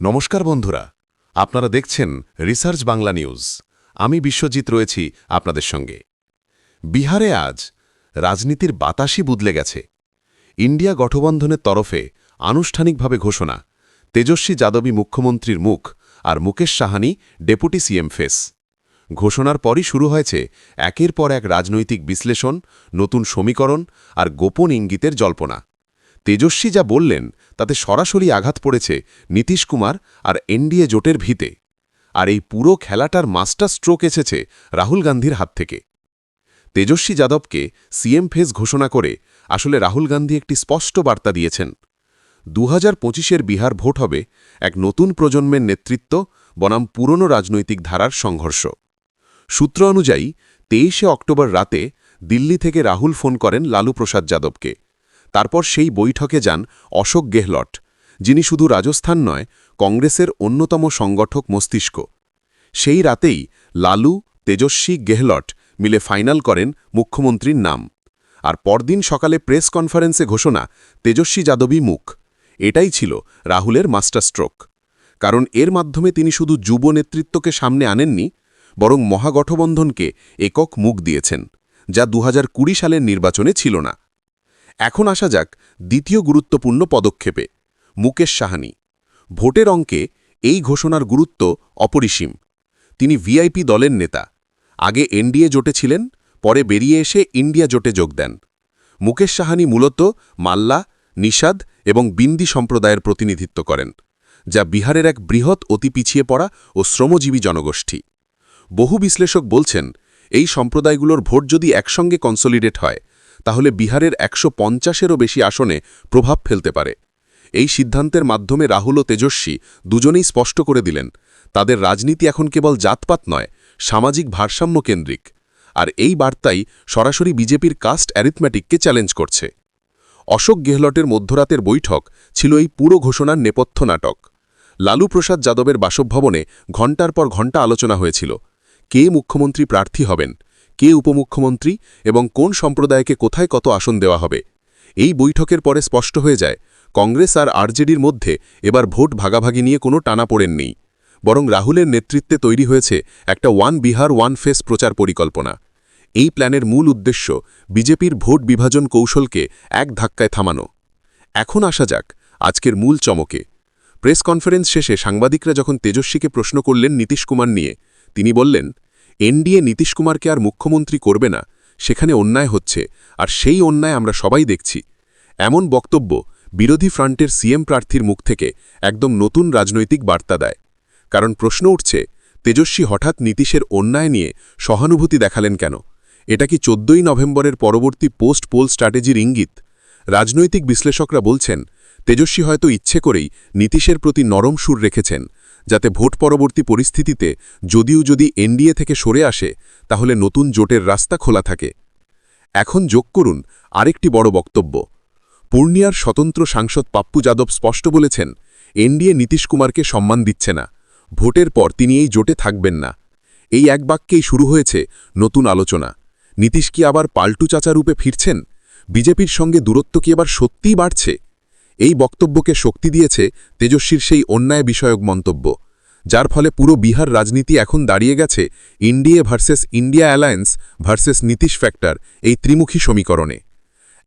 নমস্কার বন্ধুরা, আপনারা দেখছেন রিসার্চ বাংলা নিউজ। আমি বিশ্বজিৎ রয়েছি আপনাদের সঙ্গে। বিহারে আজ রাজনীতির বাতাসই বদলে গেছে। ইন্ডিয়া গঠবন্ধনের তরফে আনুষ্ঠানিকভাবে ঘোষণা, তেজস্বী যাদবী মুখ্যমন্ত্রীর মুখ আর Mukesh Sahani deputy CM face. ঘোষণার পরই শুরু হয়েছে একের পর এক রাজনৈতিক বিশ্লেষণ, নতুন সমীকরণ আর গোপন ইঙ্গিতের জল্পনা। তেজস্বী যা বললেন, তাতে সরাসরি আঘাত পড়েছে নীতিশ কুমার আর এনডিএ জোটের ভিতে। আর এই পুরো খেলাটার মাস্টার স্ট্রোক এসেছে রাহুল গান্ধীর হাত থেকে। তেজস্বী যাদবকে সিএম ফেস ঘোষণা করে আসলে রাহুল গান্ধী একটি স্পষ্ট বার্তা দিয়েছেন। দু হাজার বিহার ভোট হবে এক নতুন প্রজন্মের নেতৃত্ব, বনাম পুরনো রাজনৈতিক ধারার সংঘর্ষ। সূত্র অনুযায়ী, তেইশে অক্টোবর রাতে দিল্লি থেকে রাহুল ফোন করেন লালু প্রসাদ যাদবকে। তারপর সেই বৈঠকে যান অশোক গেহলট, যিনি শুধু রাজস্থান নয়, কংগ্রেসের অন্যতম সংগঠক মস্তিষ্ক। সেই রাতেই লালু, তেজস্বী গেহলট মিলে ফাইনাল করেন মুখ্যমন্ত্রীর নাম। আর পরদিন সকালে প্রেস কনফারেন্সে ঘোষণা, তেজস্বী যাদবী মুখ। এটাই ছিল রাহুলের মাস্টার স্ট্রোক কারণ এর মাধ্যমে তিনি শুধু যুব নেতৃত্বকে সামনে আনেননি, বরং মহাগঠবন্ধনকে একক মুখ দিয়েছেন, যা দু হাজার কুড়ি সালের নির্বাচনে ছিল না। এখন আসা যাক দ্বিতীয় গুরুত্বপূর্ণ পদক্ষেপে। মুকেশ সাহানি। ভোটের অঙ্কে এই ঘোষণার গুরুত্ব অপরিসীম। তিনি ভিআইপি দলের নেতা। আগে এনডিএ জোটে ছিলেন, পরে বেরিয়ে এসে ইন্ডিয়া জোটে যোগ দেন। মুকেশ সাহানি মূলত মাল্লা, নিষাদ এবং বিন্দি সম্প্রদায়ের প্রতিনিধিত্ব করেন, যা বিহারের এক বৃহৎ অতি পিছিয়ে পড়া ও শ্রমজীবী জনগোষ্ঠী। বহু বিশ্লেষক বলছেন, এই সম্প্রদায়গুলোর ভোট যদি একসঙ্গে কনসোলিডেট হয় তাহলে বিহারের একশো পঞ্চাশেরও বেশি আসনে প্রভাব ফেলতে পারে। এই সিদ্ধান্তের মাধ্যমে রাহুল ও তেজস্বী দুজনেই স্পষ্ট করে দিলেন, তাদের রাজনীতি এখন কেবল জাতপাত নয়, সামাজিক ভারসাম্য কেন্দ্রিক। আর এই বার্তাই সরাসরি বিজেপির কাস্ট অ্যারিথম্যাটিককে চ্যালেঞ্জ করছে। অশোক গেহলটের মধ্যরাতের বৈঠক ছিল এই পুরো ঘোষণার নেপথ্য নাটক। লালু প্রসাদ যাদবের বাসভবনে ঘণ্টার পর ঘণ্টা আলোচনা হয়েছিল। কে মুখ্যমন্ত্রী প্রার্থী হবেন? কে উপমুখ্যমন্ত্রী এবং কোন সম্প্রদায়কে কোথায় কত আসন দেওয়া হবে? এই বৈঠকের পরে স্পষ্ট হয়ে যায়, কংগ্রেস আর আরজেডির মধ্যে এবার ভোট ভাগাভাগি নিয়ে কোনো টানা পড়েন নেই বরং রাহুলের নেতৃত্বে তৈরি হয়েছে একটা ওয়ান বিহার, ওয়ান ফেস প্রচার পরিকল্পনা। এই প্ল্যানের মূল উদ্দেশ্য বিজেপির ভোট বিভাজন কৌশলকে এক ধাক্কায় থামানো। এখন আসা যাক, আজকের মূল চমকে। প্রেস কনফারেন্স শেষে সাংবাদিকরা যখন তেজস্বীকে প্রশ্ন করলেন নীতিশ কুমার নিয়ে, তিনি বললেন এনডিএ নীতিশ কুমারকে আর মুখ্যমন্ত্রী করবে না। সেখানে অন্যায় হচ্ছে, আর সেই অন্যায় আমরা সবাই দেখছি। এমন বক্তব্য বিরোধী ফ্রন্টের সিএম প্রার্থীর মুখ থেকে একদম নতুন রাজনৈতিক বার্তা দেয়। কারণ প্রশ্ন উঠছে, তেজস্বী হঠাৎ নীতিশের অন্যায় নিয়ে সহানুভূতি দেখালেন কেন? এটা কি চোদ্দই নভেম্বরের পরবর্তী পোস্ট পোল স্ট্র্যাটেজির ইঙ্গিত? রাজনৈতিক বিশ্লেষকরা বলছেন, তেজস্বী হয়তো ইচ্ছে করেই নীতিশের প্রতি নরম সুর রেখেছেন যাতে ভোট পরবর্তী পরিস্থিতিতে যদিও যদি এনডিএ থেকে সরে আসে, তাহলে নতুন জোটের রাস্তা খোলা থাকে। এখন যোগ করুন আরেকটি বড় বক্তব্য। পূর্ণিয়ার স্বতন্ত্র সাংসদ পাপ্পু যাদব স্পষ্ট বলেছেন, এনডিএ নীতিশ কুমারকে সম্মান দিচ্ছে না। ভোটের পর তিনি এই জোটে থাকবেন না। এই এক বাক্যেই শুরু হয়েছে নতুন আলোচনা। নীতিশ কি আবার পাল্টু চাচা রূপে ফিরছেন? বিজেপির সঙ্গে দূরত্ব কি এবার সত্যিই বাড়ছে? এই বক্তব্যকে শক্তি দিয়েছে তেজস্বীর সেই অন্যায় বিষয়ক মন্তব্য, যার ফলে পুরো বিহার রাজনীতি এখন দাঁড়িয়ে গেছে India versus India alliance versus Nitish factor এই ত্রিমুখী সমীকরণে।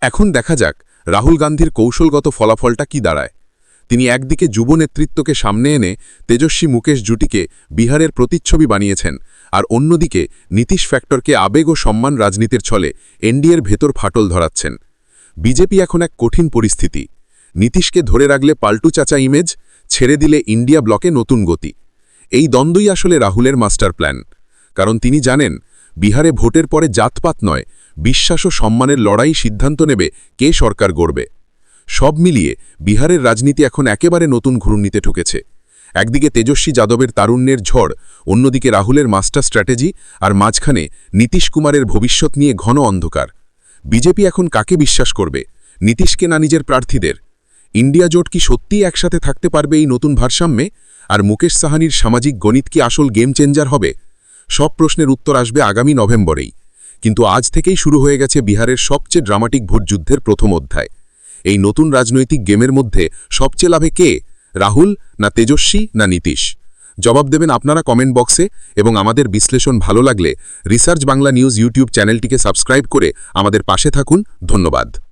এখন দেখা যাক রাহুল গান্ধীর কৌশলগত ফলাফলটা কি দাঁড়ায়। তিনি একদিকে যুব নেতৃত্বকে সামনে এনে তেজস্বী মুকেশ জুটিকে বিহারের প্রতিচ্ছবি বানিয়েছেন আর অন্যদিকে নীতিশ ফ্যাক্টরকে আবেগ ও সম্মান রাজনীতির ছলে এনডিএর ভেতর ফাটল ধরাচ্ছেন। বিজেপি এখন এক কঠিন পরিস্থিতি নীতিশকে ধরে রাখলে পাল্টু চাচা ইমেজ ছেড়ে দিলে ইন্ডিয়া ব্লকে নতুন গতি। এই দ্বন্দ্বই আসলে রাহুলের মাস্টার প্ল্যান। কারণ তিনি জানেন, বিহারে ভোটের পরে জাতপাত নয়, বিশ্বাস ও সম্মানের লড়াই সিদ্ধান্ত নেবে কে সরকার গড়বে। সব মিলিয়ে বিহারের রাজনীতি এখন একেবারে নতুন ঘূর্ণিতে ঠুকেছে। একদিকে তেজস্বী যাদবের তারুণ্যের ঝড়, অন্যদিকে রাহুলের মাস্টার স্ট্র্যাটেজি আর মাঝখানে নীতিশ কুমারের ভবিষ্যৎ নিয়ে ঘন অন্ধকার। বিজেপি এখন কাকে বিশ্বাস করবে? নীতিশকে না নিজের প্রার্থীদের? ইন্ডিয়া জোট কি সত্যিই একসাথে থাকতে পারবে এই নতুন ভারসাম্যে? আর মুকেশ সাহানির সামাজিক গণিত কি আসল গেম চেঞ্জার হবে? সব প্রশ্নের উত্তর আসবে আগামী নভেম্বরেই। কিন্তু আজ থেকেই শুরু হয়ে গেছে বিহারের সবচেয়ে ড্রামাটিক ভোটযুদ্ধের প্রথম অধ্যায়। এই নতুন রাজনৈতিক গেমের মধ্যে সবচেয়ে লাভে কে? রাহুল না তেজস্বী না নীতিশ? জবাব দেবেন আপনারা কমেন্ট বক্সে এবং আমাদের বিশ্লেষণ ভালো লাগলে রিসার্চ বাংলা নিউজ ইউটিউব চ্যানেলটিকে সাবস্ক্রাইব করে আমাদের পাশে থাকুন। ধন্যবাদ।